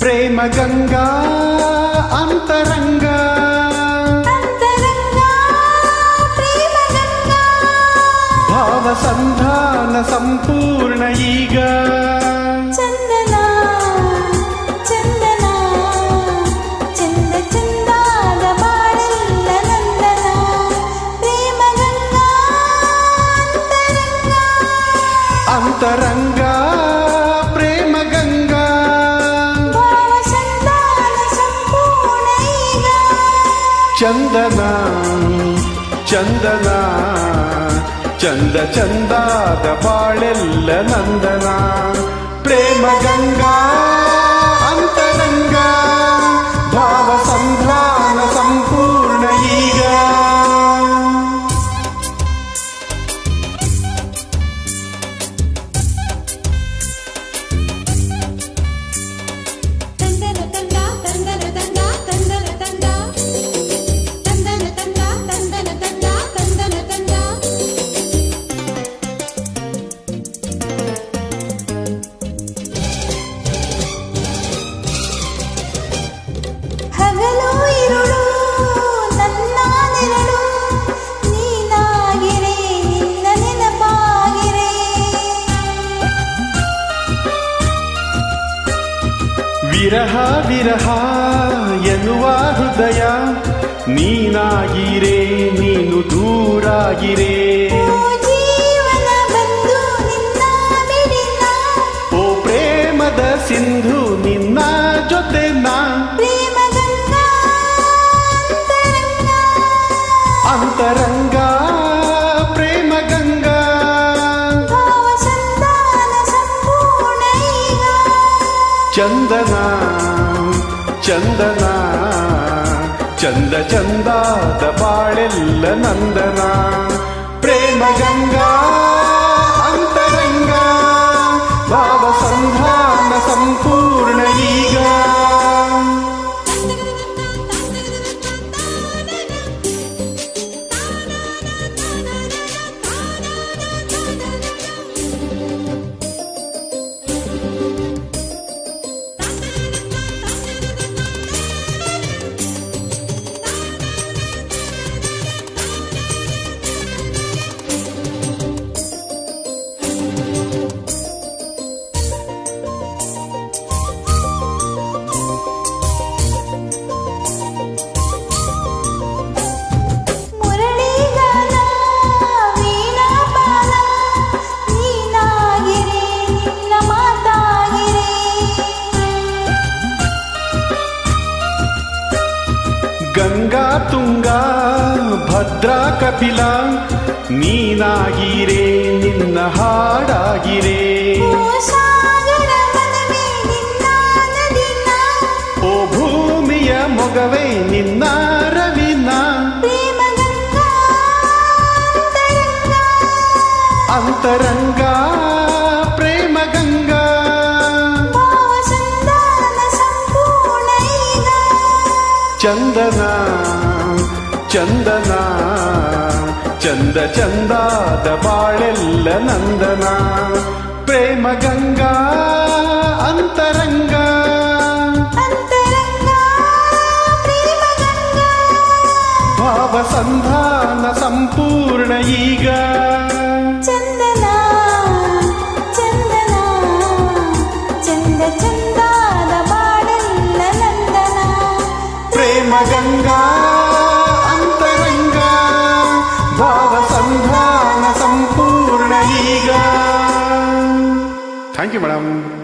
ప్రేమ గంగా అంతరంగా. భావ సంధాన సంపూర్ణ ఈగా. అంతరంగా. ಚಂದನ ಚಂದನ ಚಂದ ಚಂದಾದ ಬಾಳೆಲ್ಲ ನಂದನ ಪ್ರೇಮ ಗಂಗಾ ವಿರಹ ವಿರಹ ಎನ್ನುವ ಹೃದಯ. ನೀನಾಗಿರೇ ನೀನು ದೂರಾಗಿರೇ. ಓ ಪ್ರೇಮದ ಸಿಂಧು ಚಂದನ ಚಂದನ ಚಂದ ಚಂದಾದ ಬಾಳೆಲ್ಲ ನಂದನ ಪ್ರೇಮ ತುಂಗ ಭದ್ರಾ ಕಪಿಲ ನೀನಾಗಿರೇ ನಿನ್ನ ಹಾಡಾಗಿರೇ ಓ ಸಾಗರ ಮನವೇ ನಿನ್ನ ನದಿನ ಓ ಭೂಮಿಯ ಮೊಗವೇ ನಿನ್ನ ರವಿನ ಪ್ರೇಮ ಗಂಗಾ ಅಂತರಂಗ ಅಂತರಂಗ ಪ್ರೇಮ ಗಂಗಾ ಭಾವ ಸಂಧಾನ ಸಂಪೂರ್ಣ ಈಗ ಚಂದನ ಚಂದನ ಚಂದ ಚಂದಾದ ಬಾಳೆಲ್ಲ ನಂದನ. ಪ್ರೇಮ ಗಂಗಾ ಅಂತರಂಗ. ಭಾವ ಸಂಧಾನ ಸಂಪೂರ್ಣ ಈಗ. Thank you, madam.